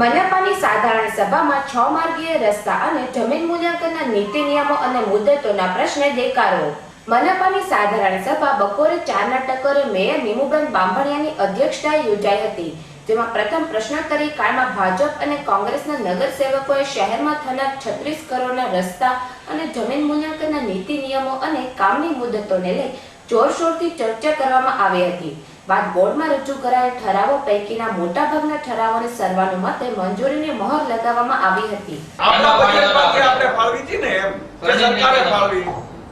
મનપાની સાધારણ સભામાં છ માર્ગીય રસ્તા અને જમીન મૂલ્યાંકનના નીતિ નિયમો અને મુદ્દતોના પ્રશ્ને દેકારો. મનપાની સાધારણ સભા બપોરે ચારના ટકોરે મેયર નીમુબેન બાંભણિયાની અધ્યક્ષતાએ યોજાઈ હતી, જેમાં પ્રથમ પ્રશ્નોત્તરી કાળમાં ભાજપ અને કોંગ્રેસના નગરસેવકોએ શહેરમાં થનાર છત્રીસ કરોડના રસ્તા અને જમીન મૂલ્યાંકનના નીતિ નિયમો અને કામની મુદ્દતોને લઈ જોરશોરથી ચર્ચા કરવામાં આવી હતી. બાદ બોર્ડમાં રજૂ કરાયેલ ઠરાવો પૈકીના મોટાભાગના ઠરાવોને સર્વાનુમતે મંજૂરીની મહોર લગાવવામાં આવી હતી. આપણા બજેટમાંથી આપણે ફાળવી હતી ને એમ કે સરકારે ફાળવી.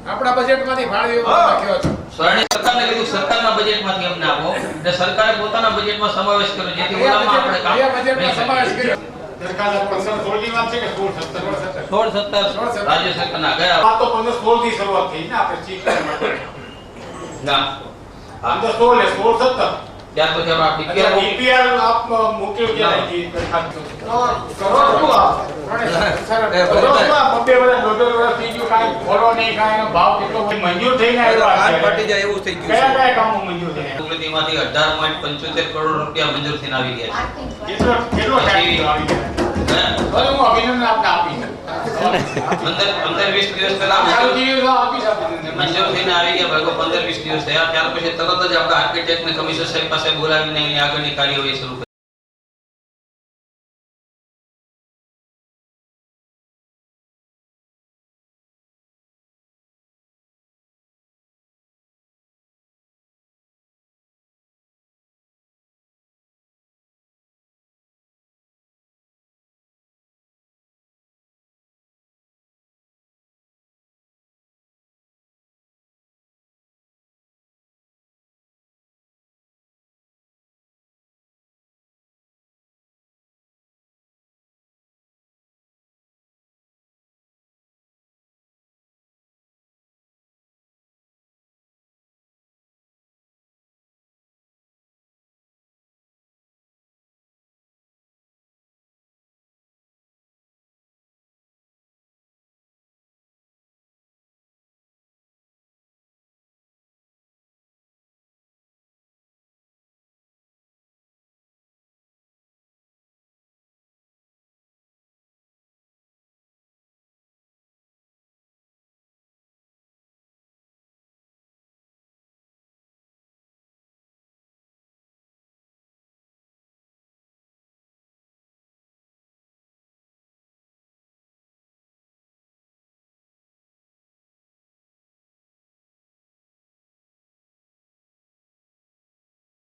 આપણા બજેટમાંથી ફાળવી હા. નાખ્યો છે સ્વર્ણિમ સરકારને કીધું સરકારના બજેટમાંથી અમને આપો. એટલે સરકારે પોતાના બજેટમાં સમાવેશ કર્યો જેથી ઓલામાં આપણે કામ બજેટમાં સમાવેશ કર્યો? સરકારના પંદર સોળની વાત છે કે સોળ સત્તર? સોળ સત્તર. રાજ્ય સરકારના ગયા. તો પંદર સોળથી શરૂઆત થઈ ને આપણે ચીફ ના. આમ તો સોળ ને સોળ સત્તર ત્યાર પછી આપણે આ એટલે DPR DPR આપ મોકલ્યો ક્યારે હતી દરખાસ્ત? શું આ? ત્રણે સરળ. કરોડ શું આ? બબ્બે વર્ષ, દોઢ દોઢ વર્ષ થઈ ગયું, કાંઈ ફોડો નહીં, કાંઈ ભાવ કેટલો મંજૂર થઈને આવ્યા હાથ જાય એવું થઈ ગયું કયા કામો મંજૂર થઈને? અઢાર પોઈન્ટ પંચોતેર કરોડ રૂપિયા મંજૂર થઈને આવી ગયા કેટલો કેટલો ટાઈમ આવી ગયા? છે હું અભિનંદન પંદર પંદર વીસ દિવસ પહેલા મંજૂર થઈને આવી ગયા ભાગો પંદર વીસ દિવસ થયા. ત્યાર પછી તરત જ આપણે આર્કિટેક્ટ ને કમિશનર સાહેબ પાસે બોલાવીને એની આગળની કાર્યવાહી શરૂ